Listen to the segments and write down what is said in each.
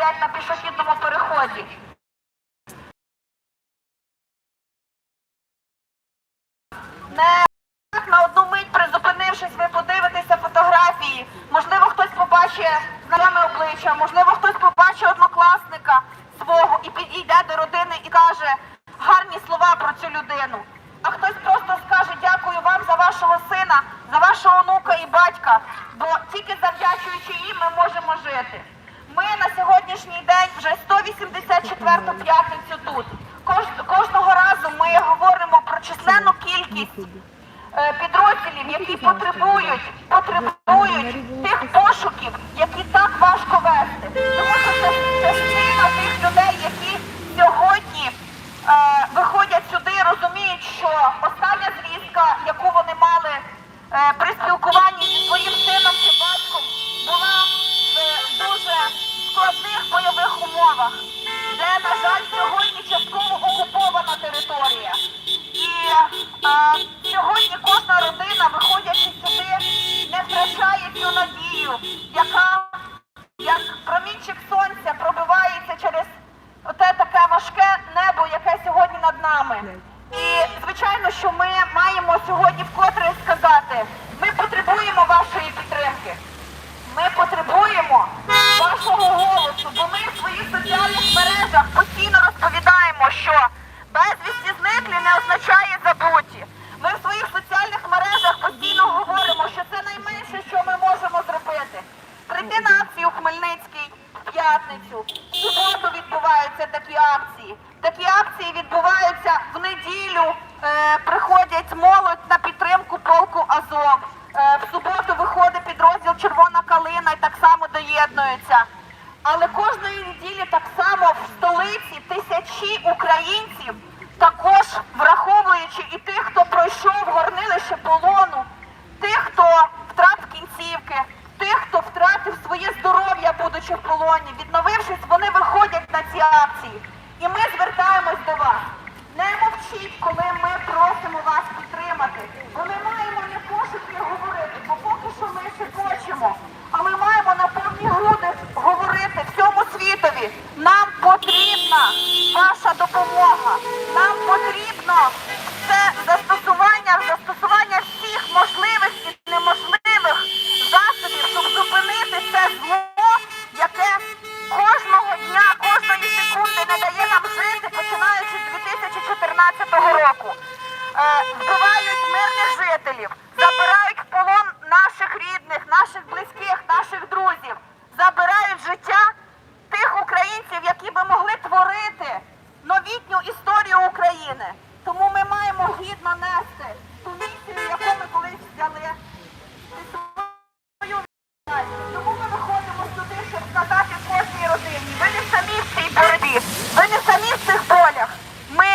стоять на пішохідному переході. Не на одну мить призупинившись, ви подивитеся фотографії. Можливо, хтось побачить знайоме обличчя, можливо, хтось побачить однокласника свого і підійде до родини і каже гарні слова про цю людину. А хтось просто скаже дякую вам за вашого сина, за вашого онука і батька, бо тільки завдячуючи їм ми можемо жити. Ми на сьогоднішній день вже 184-ту п'ятницю тут. Кож- Кожного разу ми говоримо про численну кількість е, підрозділів, які потребують, потребують тих пошуків, які так важко вести. Тому що це частина тих людей, які сьогодні е, виходять сюди, розуміють, що остання звістка, яку вони мали е, при нами. І звичайно, що ми маємо сьогодні вкотре сказати, ми потребуємо вашої підтримки. Ми потребуємо вашого голосу, бо ми в своїх соціальних мережах постійно розповідаємо, що безвісті зниклі не означає забуті. Ми в своїх соціальних мережах постійно говоримо, що це найменше, що ми можемо зробити. Прийти на акцію в Хмельницький в п'ятницю. В суботу відбуваються такі акції. Акції відбуваються в неділю. Е, приходять молодь на підтримку полку Азов. Е, в суботу виходить підрозділ Червона калина і так само доєднуються. Але кожної неділі так само в столиці тисячі українців, також враховуючи і тих, хто пройшов горнилище полону, тих, хто втратив кінцівки, тих, хто втратив своє здоров'я, будучи в полоні, відновившись, вони виходять на ці акції. І ми звертаємось до вас. Не мовчіть, коли ми просимо вас підтримати. Бо ми маємо не пошуки говорити, бо поки що ми ще хочемо. А ми маємо на повні груди говорити всьому світові. Нам потрібна ваша допомога. Нам потрібно історію України. Тому ми маємо гідно нести ту місію, яку ми колись взяли. Тому ми виходимо сюди, щоб сказати кожній родині. Ви не самі в цій боротьбі, ви не самі в цих болях. Ми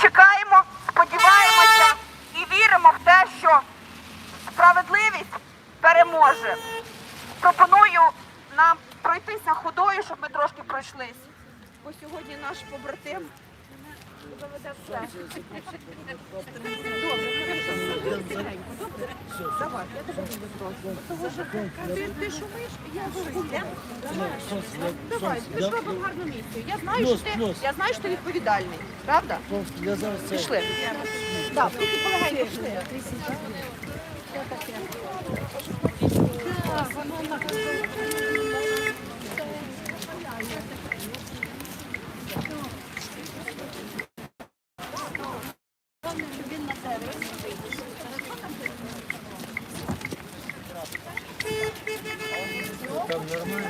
чекаємо, сподіваємося і віримо в те, що справедливість переможе. Пропоную нам пройтися ходою, щоб ми трошки пройшлись. Бо сьогодні наш побратим. Ти, шумиш, я йдемо. Давай, ми зробимо гарну місію. Я знаю, що ти, відповідальний, правда? Пішли. Так, тільки полегенько пішли. Чому?